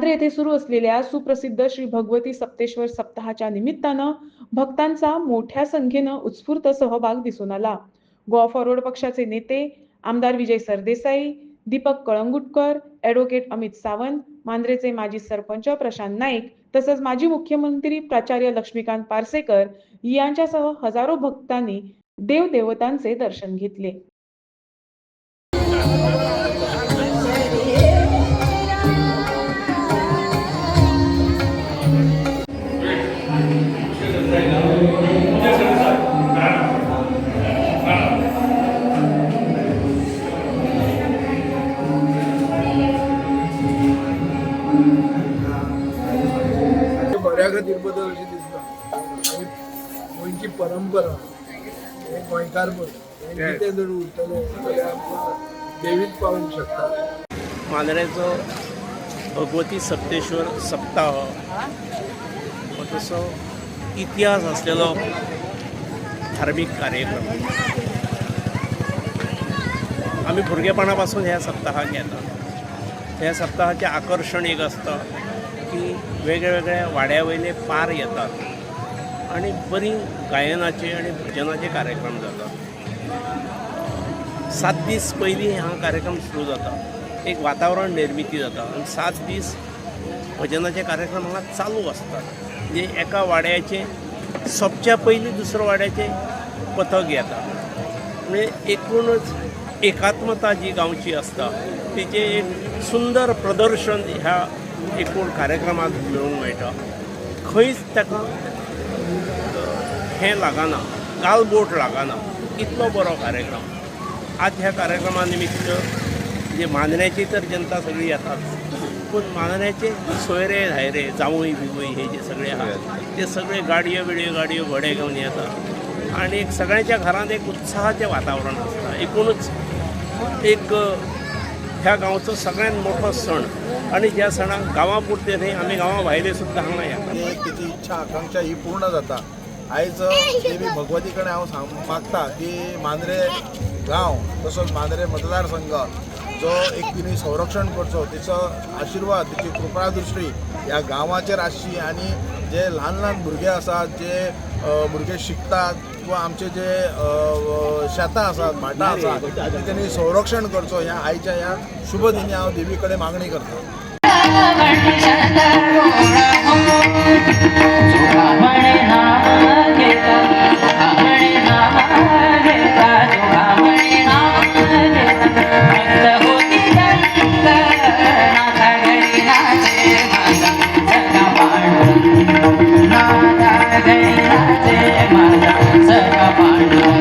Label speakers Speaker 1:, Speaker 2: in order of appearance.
Speaker 1: मांद्रे येथे सुरू असलेल्या सुप्रसिद्ध श्री भगवती सप्तेश्वर सप्ताहाच्या निमित्तानं भक्तांचा मोठ्या संख्येनं उत्स्फूर्त सहभाग दिसून आला. गोवा फॉरवर्ड पक्षाचे नेते आमदार विजय सरदेसाई दीपक कळंगुटकर ॲडव्होकेट अमित सावंत मांद्रेचे माजी सरपंच प्रशांत नाईक तसंच माजी मुख्यमंत्री प्राचार्य लक्ष्मीकांत पार्सेकर यांच्यासह हजारो भक्तांनी देवदेवतांचे दर्शन घेतले.
Speaker 2: अशें दिसता आनी गोंयची परंपरा हे गोंयकारपण हें कितें जर उरतलें जाल्यार देवीत पावूंक शकता
Speaker 3: मांद्रेचो भगवती सप्तेश्वर सप्ताह. हो तसो इतिहास असलेलो धार्मीक कार्यक्रम. आमी भुरगेपणा पासून ह्या सप्ताहाक येता. ह्या सप्ताहाचें आकर्शण एक आसता की वेगळे वेगळ्या वाड्या वयले पार येतात आनी बरी गायनाचे आनी भजनाचे कार्यक्रम जातात. सात दीस पयलीं हा कार्यक्रम सुरू जाता. एक वातावरण निर्मिती जाता आनी सात दीस भजनाचे कार्यक्रम हांगा चालू आसतात म्हणजे एका वाड्याचे सोंपच्या पयलीं दुसऱ्या वाड्याचे पथक येता म्हणजे एकूणच एकात्मता जी गांवची आसता तिचे एक सुंदर प्रदर्शन ह्या एकूण कार्यक्रमात मेळूंक मेळटा खंयच ताका हें लागना गालबोट लागना इतलो बरो कार्यक्रम. आज ह्या कार्यक्रमा निमित्त जे मांद्र्याची तर जनता सगळी येतात पूण मांद्र्याचे सोयरे धायरे जावय बिवय हे जे सगळे आहात ते सगळे गाडयो बिडयो गाडयो घोडे घेऊन येतात. आणि सगळ्यांच्या घरांत एक उत्साहाचें वातावरण आसता एकूणच एक ह्या गांवचो सगळ्यात मोठो सण. आणि ज्या सणाक गावापुरते नाही न्ही आमी सुद्धा भायले सुद्दां हांगा येतात
Speaker 2: आनी इच्छा आकांक्षा ही पूर्ण जाता. आयज देवी भगवती कडेन हांव सांग मागता की मांद्रे गांव तसोच मांद्रे मतदारसंघ जो एक तिणी संरक्षण करचो तिचो आशिर्वाद तिची कृपा दृश्टी ह्या गांवाचेर आसची आनी जे ल्हान ल्हान भुरगे आसात जे भुरगे शिकतात किंवा आमचे जे शेतां आसात भाटां आसात ती तेणी संरक्षण करचो ह्या आयच्या ह्या शुभ दिनी हांव देवी कडेन मागणी करता
Speaker 4: Thank you.